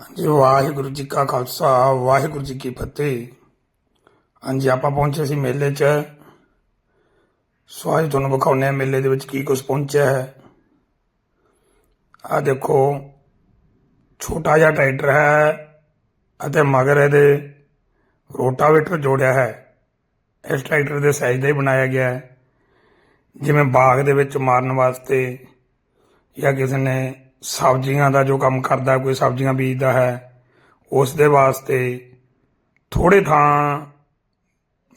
ਹਾਂਜੀ, ਵਾਹਿਗੁਰੂ ਜੀ ਕਾ ਖਾਲਸਾ, ਵਾਹਿਗੁਰੂ ਜੀ ਕੀ ਫਤਿਹ। ਹਾਂਜੀ, ਆਪਾਂ ਪਹੁੰਚੇ ਸੀ ਮੇਲੇ 'ਚ। ਸੋ ਅੱਜ ਤੁਹਾਨੂੰ ਵਿਖਾਉਂਦੇ ਹਾਂ ਮੇਲੇ ਦੇ ਵਿੱਚ ਕੀ ਕੁਝ ਪਹੁੰਚਿਆ ਹੈ। ਆ ਦੇਖੋ, ਛੋਟਾ ਜਿਹਾ ਟਰੈਕਟਰ ਹੈ ਅਤੇ ਮਗਰ ਇਹਦੇ ਰੋਟਾਵੇਟਰ ਜੋੜਿਆ ਹੈ। ਇਸ ਟਰੈਕਟਰ ਦੇ ਸਾਈਜ਼ ਦਾ ਹੀ ਬਣਾਇਆ ਗਿਆ ਹੈ। ਜਿਵੇਂ ਬਾਗ ਦੇ ਵਿੱਚ ਮਾਰਨ ਵਾਸਤੇ ਜਾਂ ਕਿਸੇ ਨੇ ਸਬਜ਼ੀਆਂ ਦਾ ਜੋ ਕੰਮ ਕਰਦਾ, ਕੋਈ ਸਬਜ਼ੀਆਂ ਬੀਜਦਾ ਹੈ, ਉਸ ਦੇ ਵਾਸਤੇ ਥੋੜੇ ਥਾਂ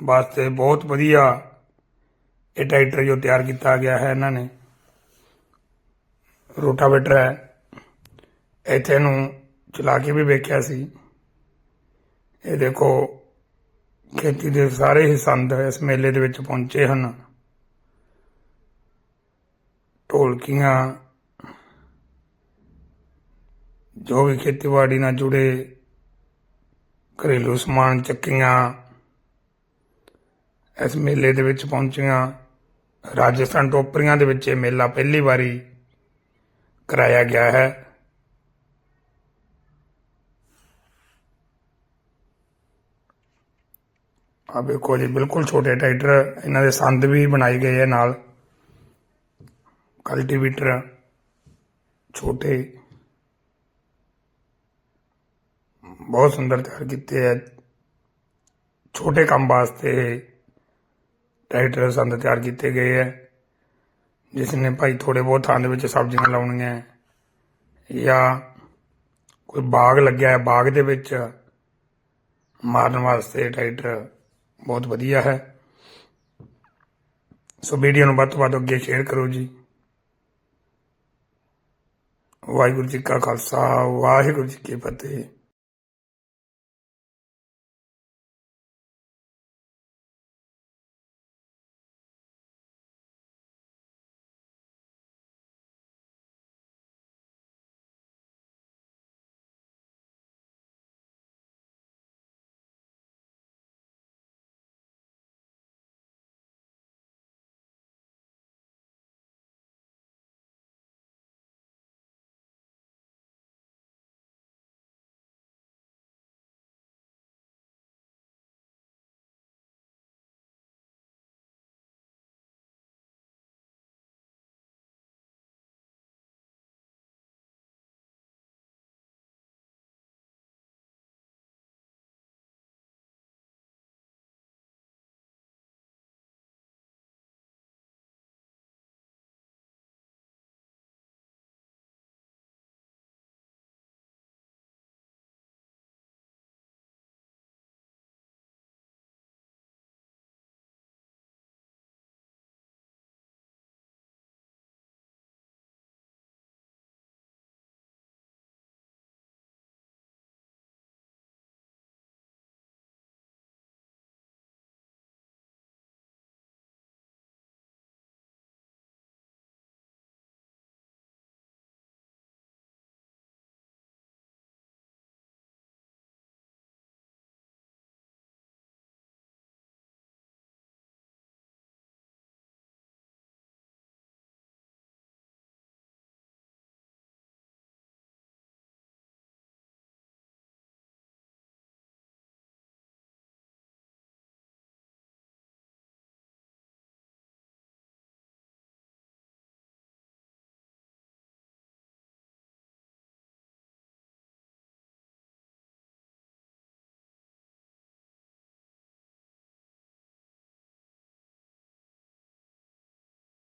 ਵਾਸਤੇ ਬਹੁਤ ਵਧੀਆ ਇਹ ਟਰੈਕਟਰ ਜੋ ਤਿਆਰ ਕੀਤਾ ਗਿਆ ਹੈ ਇਹਨਾਂ ਨੇ। ਰੋਟਾਵੇਟਰ ਹੈ। ਇੱਥੇ ਨੂੰ ਚਲਾ ਕੇ ਵੀ ਵੇਖਿਆ ਸੀ। ਇਹ ਦੇਖੋ, ਖੇਤੀ ਦੇ ਸਾਰੇ ਹੀ ਸੰਦ ਇਸ ਮੇਲੇ ਦੇ ਵਿੱਚ ਪਹੁੰਚੇ ਹਨ। ਢੋਲਕੀਆਂ ਜੋ ਵੀ ਖੇਤੀਬਾੜੀ ਨਾਲ ਜੁੜੇ ਘਰੇਲੂ ਸਮਾਨ ਚੱਕੀਆਂ, ਇਸ ਮੇਲੇ ਦੇ ਵਿੱਚ ਪਹੁੰਚੀਆਂ, ਰਾਜਸਥਾਨ ਟੋਪਰੀਆਂ ਦੇ ਵਿੱਚ ਇਹ ਮੇਲਾ ਪਹਿਲੀ ਵਾਰੀ ਕਰਾਇਆ ਗਿਆ ਹੈ। ਆ ਵੇਖੋ ਜੀ, ਬਿਲਕੁਲ ਛੋਟੇ ਟਰੈਕਟਰ, ਇਹਨਾਂ ਦੇ ਸੰਦ ਵੀ ਬਣਾਏ ਗਏ ਹੈ ਨਾਲ। ਕਲਟੀਵੇਟਰ, ਛੋਟੇ ਬਹੁਤ ਸੁੰਦਰ ਤਿਆਰ ਕੀਤੇ ਹੈ ਛੋਟੇ ਕੰਮ ਵਾਸਤੇ ਟਰੈਕਟਰ ਸੰਦ ਤਿਆਰ ਕੀਤੇ ਗਏ ਹੈ ਜਿਸ ਨੇ ਭਾਈ ਥੋੜੇ ਬਹੁਤ ਥਾਂ ਦੇ ਵਿੱਚ ਸਬਜ਼ੀਆਂ ਲਾਉਣੀਆਂ। ਜਾਂ ਕੋਈ ਬਾਗ ਲੱਗਿਆ ਹੈ ਬਾਗ ਦੇ ਵਿੱਚ, ਮਾਰਨ ਵਾਸਤੇ ਟਰੈਕਟਰ ਬਹੁਤ ਵਧੀਆ ਹੈ। ਸੋ ਵੀਡੀਓ ਨੂੰ ਵੱਧ ਤੋਂ ਵੱਧ ਅੱਗੇ ਸ਼ੇਅਰ ਕਰੋ ਜੀ। ਵਾਹਿਗੁਰੂ ਜੀ ਕਾ ਖਾਲਸਾ, ਵਾਹਿਗੁਰੂ ਜੀ ਕੀ ਫਤਿਹ।